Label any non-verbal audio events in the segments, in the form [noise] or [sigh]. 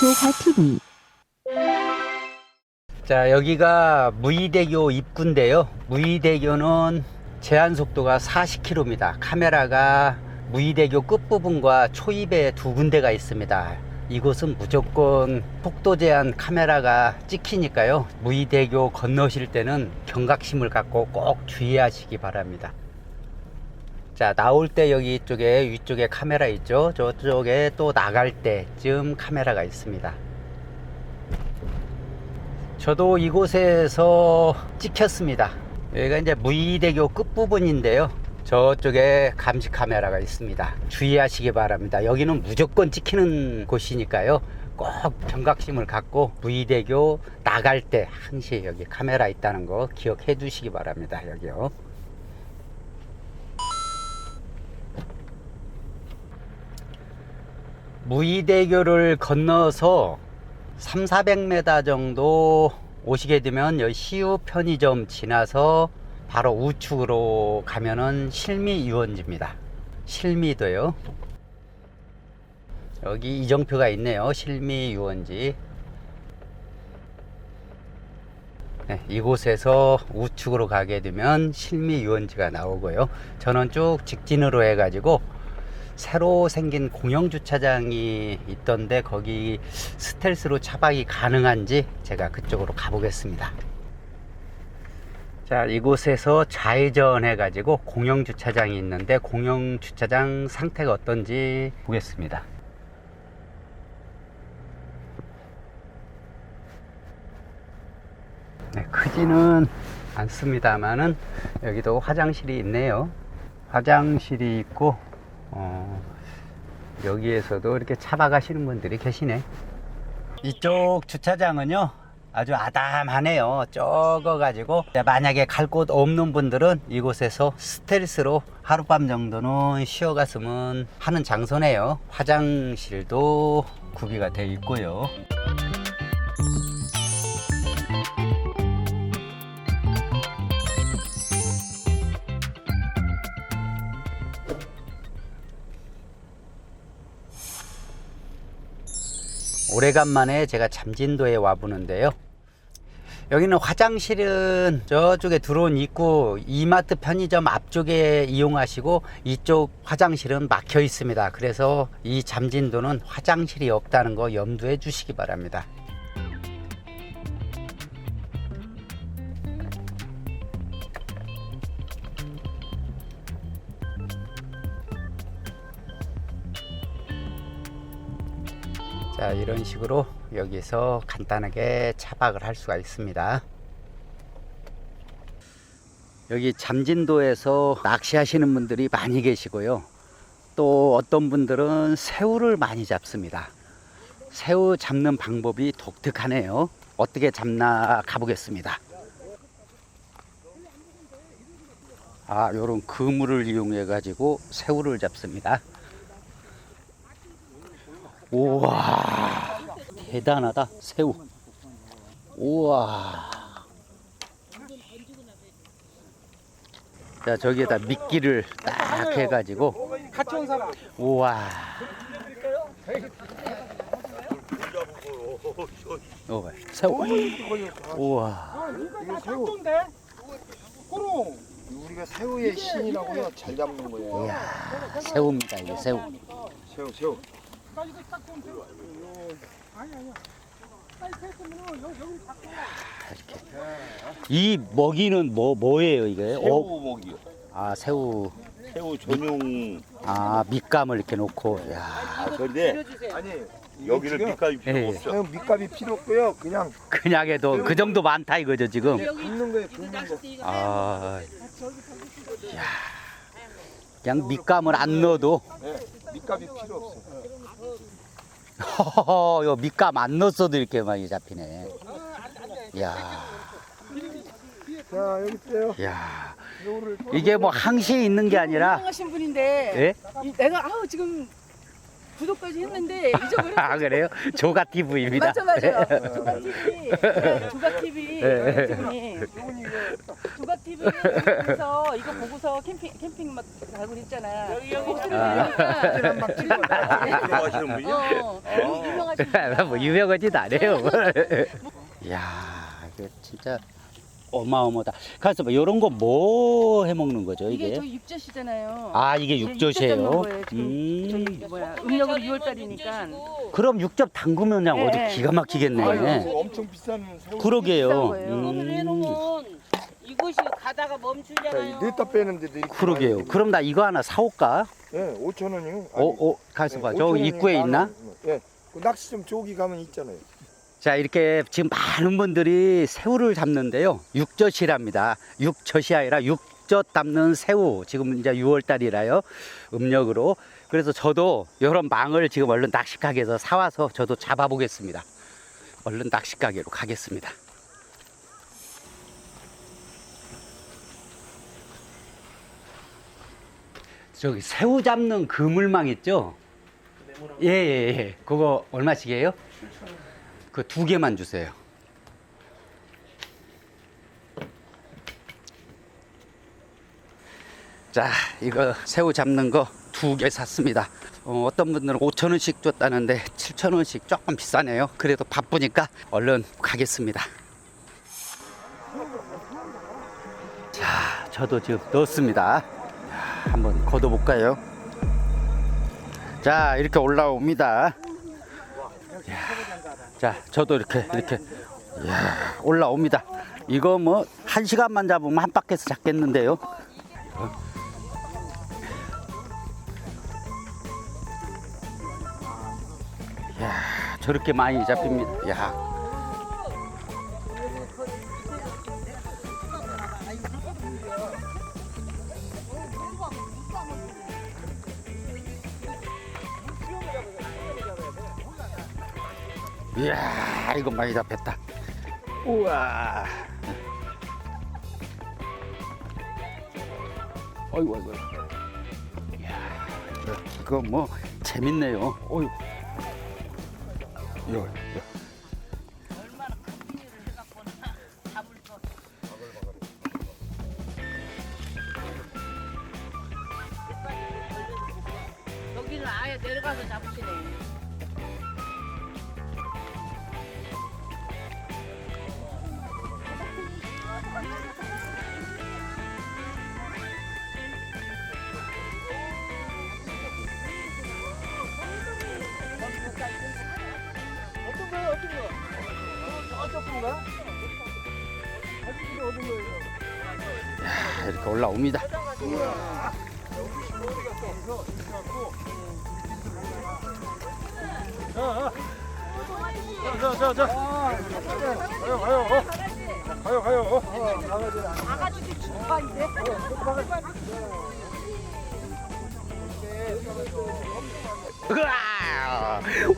조화TV 자, 여기가 무의대교 입구인데요. 무의대교는 제한 속도가 40km입니다. 카메라가 무의대교 끝부분과 초입에 두 군데가 있습니다. 이곳은 무조건 속도 제한 카메라가 찍히니까요. 무의대교 건너실 때는 경각심을 갖고 꼭 주의하시기 바랍니다. 자, 나올 때 여기 이쪽에 위쪽에 카메라 있죠? 저쪽에 또 나갈 때쯤 카메라가 있습니다. 저도 이곳에서 찍혔습니다. 여기가 이제 무의대교 끝부분인데요. 저쪽에 감시 카메라가 있습니다. 주의하시기 바랍니다. 여기는 무조건 찍히는 곳이니까요. 꼭 경각심을 갖고 무의대교 나갈 때 항시 여기 카메라 있다는 거 기억해 두시기 바랍니다. 여기요. 무의대교를 건너서 3, 400m 정도 오시게 되면 여기 시우 편의점 지나서 바로 우측으로 가면은 실미 유원지입니다. 실미도요. 여기 이정표가 있네요. 실미 유원지. 네, 이곳에서 우측으로 가게 되면 실미 유원지가 나오고요. 저는 쭉 직진으로 해가지고 새로 생긴 공영 주차장이 있던데 거기 스텔스로 차박이 가능한지 제가 그쪽으로 가보겠습니다. 자, 이곳에서 좌회전 해 가지고 공영 주차장이 있는데 공영 주차장 상태가 어떤지 보겠습니다. 네, 크지는 않습니다만은 여기도 화장실이 있네요. 화장실이 있고 어, 여기에서도 이렇게 차박하시는 분들이 계시네. 이쪽 주차장은요, 아주 아담하네요. 적어가지고, 만약에 갈 곳 없는 분들은 이곳에서 스텔스로 하룻밤 정도는 쉬어갔으면 하는 장소네요. 화장실도 구비가 되어 있고요. 오래간만에 제가 잠진도에 와보는데요. 여기는 화장실은 저쪽에 들어온 입구 이마트 편의점 앞쪽에 이용하시고 이쪽 화장실은 막혀 있습니다. 그래서 이 잠진도는 화장실이 없다는 거 염두에 주시기 바랍니다. 자 이런 식으로 여기서 간단하게 차박을 할 수가 있습니다. 여기 잠진도에서 낚시하시는 분들이 많이 계시고요. 또 어떤 분들은 새우를 많이 잡습니다. 새우 잡는 방법이 독특하네요. 어떻게 잡나 가보겠습니다. 아 요런 그물을 이용해 가지고 새우를 잡습니다 우와 대단하다 새우 우와 자 저기에다 미끼를 딱 해가지고 같이 온 사람. 우와 어, 새우 우와 이거. 우리가 새우의 신이라고요. 잘 잡는 거예요. 이야 새우입니다 이게 새우 새우, 새우. 나 이거 딱 좀. 새우. 아니 아니야. 아니 새우는 여기 여기. 이렇게 이 먹이는 뭐 뭐예요 이게 어, 새우 먹이요. 아 새우 새우 전용. 아 밑감을 이렇게 놓고 야 아, 그런데 아니, 여기를 지금 빛깔 필요 예, 예. 없어. 새우 밑값이 필요 없고요. 그냥 그냥 해도 그 정도 많다 이거죠 지금 굽는 거예요. 굽는 거. 아, 야, 그냥 밑감을 안 넣어도, 네, 밑값이 필요 없어요. 허허허, [laughs] 요 밑감 안 넣었어도 이렇게 많이 잡히네. 야, 자, 여기 있어요. 야, 이게 뭐 항시에 있는 게 아니라, 유명하신 분인데 예? 이- 내가 아우 지금 구독까지 했는데 잊어버렸어요. [laughs] 아 그래요? 조가 TV입니다. 맞죠 맞아요. [laughs] 조각 TV, 네, 조각 TV 네. 이분이 조각 TV에서 이거 보고서 캠핑 캠핑 막 가고 그랬잖아. 여기 여기 들어가시는 분이요? 어, 어, 유명하신 분이야. 뭐 유명하지도 않아요. [laughs] 이야, 이거 진짜 어마어마하다. 가서 봐, 이런 거 뭐 해 먹는 거죠 이게 이게? 저희 육젓이잖아요. 아 이게 이제 육젓이에요. 음. 저희 뭐야 음력으로 6월달이니까 그럼 육젓 담그면 그냥 네. 어디 기가 막히겠네. 아유, 엄청 비싼 새우. 비싼 그러게요. 거예요. 음. 해놓으면 이것이 가다가 멈추잖아요. 냈다 빼는데도 이렇게 그러게요. 많이 그럼 나 이거 하나 사올까? 예, 5천 원이요. 어, 어, 가서 봐. 저 입구에 있나? 예. 그 낚시점 조기 가면 있잖아요. 자, 이렇게 지금 많은 분들이 새우를 잡는데요. 육젓이랍니다. 육젓이 아니라 육젓 담는 새우. 지금 이제 6월 달이라요. 음력으로. 그래서 저도 이런 망을 지금 얼른 낚시가게에서 사와서 저도 잡아보겠습니다. 얼른 낚시가게로 가겠습니다. 저기 새우 잡는 그물망 있죠? 예, 예, 예. 그거 얼마씩이에요? 그 두 개만 주세요. 자, 이거 새우 잡는 거 두 개 샀습니다. 어, 어떤 분들은 5천 원씩 줬다는데 7천 원씩 조금 비싸네요. 그래도 바쁘니까 얼른 가겠습니다. 자, 저도 지금 넣었습니다. 자, 한번 걷어볼까요? 자, 이렇게 올라옵니다. 자, 저도 이렇게 이렇게 이야, 올라옵니다. 이거 뭐 한 시간만 잡으면 한 바퀴에서 잡겠는데요. 야, 저렇게 많이 잡힙니다. 야. 이야, 이거 많이 잡혔다. 우와. 어이구, 어이구. 이야, 이거 뭐 재밌네요. 어이구. 이 야, 이렇게 올라옵니다. 자, 자, 자. 가요, 가요. 가요, 가요. 으아!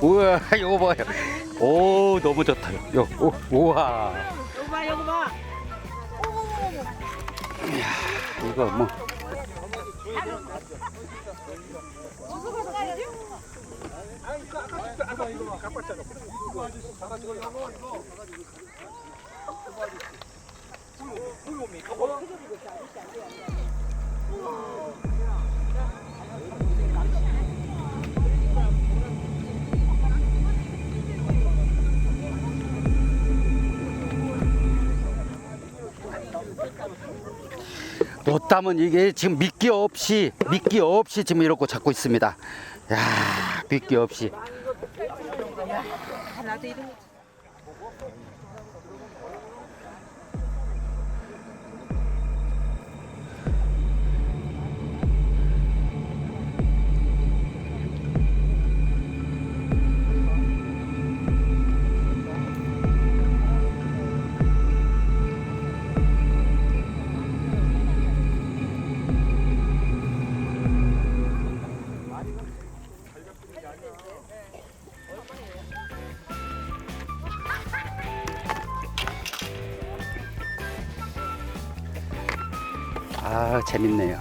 우와, 이거 봐요. 오, 너무 좋다. 요, 오, 우와. 여기 봐, 여기 봐. 이거 뭐. 노담은 이게 지금 미끼 없이 미끼 없이 지금 이렇게 잡고 있습니다. 야, 미끼 없이. 재밌네요.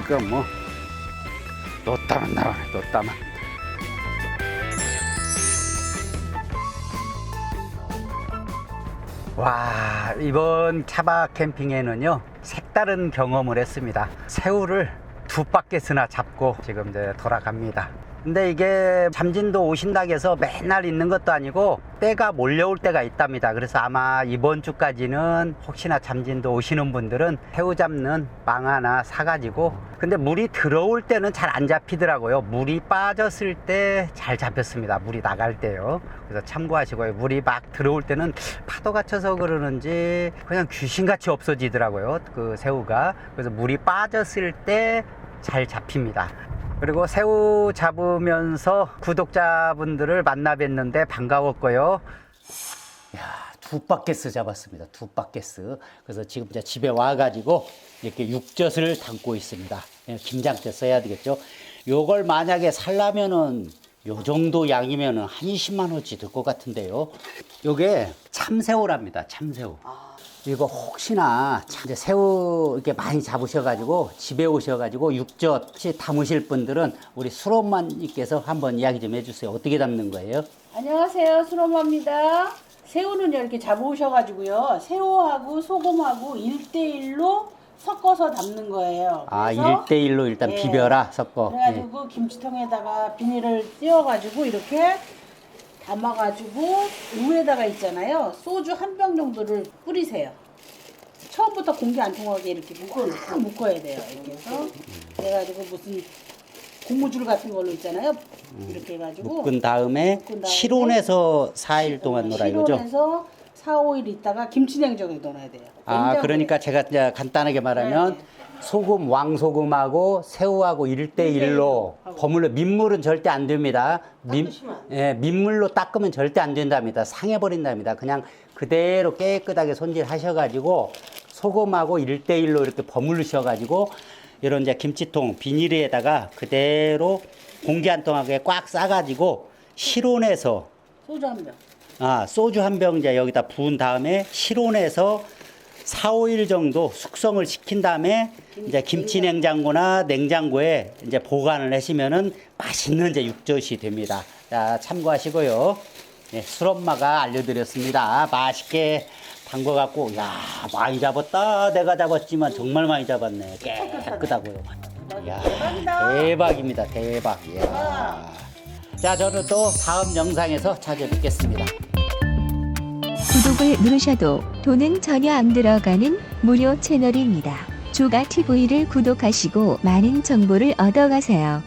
이거 뭐 놓다만 나와 놓다만 와 이번 차박 캠핑에는요 색다른 경험을 했습니다. 새우를 두 바켓이나 잡고 지금 이제 돌아갑니다 근데 이게 잠진도 오신다고 해서 맨날 있는 것도 아니고 때가 몰려올 때가 있답니다. 그래서 아마 이번 주까지는 혹시나 잠진도 오시는 분들은 새우 잡는 망 하나 사가지고 근데 물이 들어올 때는 잘 안 잡히더라고요. 물이 빠졌을 때 잘 잡혔습니다. 물이 나갈 때요. 그래서 참고하시고요 물이 막 들어올 때는 파도가 쳐서 그러는지 그냥 귀신같이 없어지더라고요. 그 새우가. 그래서 물이 빠졌을 때 잘 잡힙니다 그리고 새우 잡으면서 구독자분들을 만나 뵀는데 반가웠고요. 야, 두 바켓스 잡았습니다. 두 바켓스. 그래서 지금 이제 집에 와가지고 이렇게 육젓을 담고 있습니다. 예, 김장때 써야 되겠죠. 요걸 만약에 살라면은 요 정도 양이면은 한 20만 원치 들 것 같은데요. 요게 참새우랍니다. 참새우. 이거 혹시나 참 이제 새우 이렇게 많이 잡으셔가지고 집에 오셔가지고 육젓이 담으실 분들은 우리 수롬만님께서 한번 이야기 좀 해주세요. 어떻게 담는 거예요? 안녕하세요. 수로마입니다. 새우는 이렇게 잡으셔가지고요. 새우하고 소금하고 1대1로 섞어서 담는 거예요. 아, 그래서 1대1로 일단 예. 비벼라 섞어. 예. 그래가지고 김치통에다가 비닐을 띄워가지고 이렇게 담아가지고 위에다가 있잖아요. 소주 한 병 정도를 뿌리세요. 처음부터 공기 안 통하게 이렇게 묶어, 딱 묶어야 돼요. 이렇게 해서 그래가지고 무슨 고무줄 같은 걸로 있잖아요. 이렇게 해가지고 묶은 다음에 묶은 다음에 실온에서 4일 동안 놀아 이거죠? 실온에서 4, 5일 있다가 김치냉장고에 넣어놔야 돼요. 아, 냉장고에. 그러니까 제가 이제 간단하게 말하면 네, 네. 소금, 왕소금하고 새우하고 1대1로 하고. 버물로 민물은 절대 안 됩니다. 민, 닦으시면 안 예, 민물로 닦으면 절대 안 된답니다. 상해버린답니다. 그냥 그대로 깨끗하게 손질하셔가지고 소금하고 1대1로 이렇게 버무르셔가지고 이런 이제 김치통 비닐에다가 그대로 공기 안 통하게 꽉 싸가지고 실온에서 소주 한 병. 아, 소주 한병 이제 여기다 부은 다음에 실온에서 4, 5일 정도 숙성을 시킨 다음에 이제 김치 냉장고나 냉장고에 이제 보관을 하시면은 맛있는 이제 육젓이 됩니다. 자, 참고하시고요. 예, 술엄마가 알려드렸습니다. 맛있게 담궈갖고, 야, 많이 잡았다. 내가 잡았지만 정말 많이 잡았네. 깨끗하고요. 야, 대박입니다. 대박. 이야. 자, 저는 또 다음 영상에서 찾아뵙겠습니다. 구독을 누르셔도 돈은 전혀 안 들어가는 무료 채널입니다. 조가 TV를 구독하시고 많은 정보를 얻어가세요.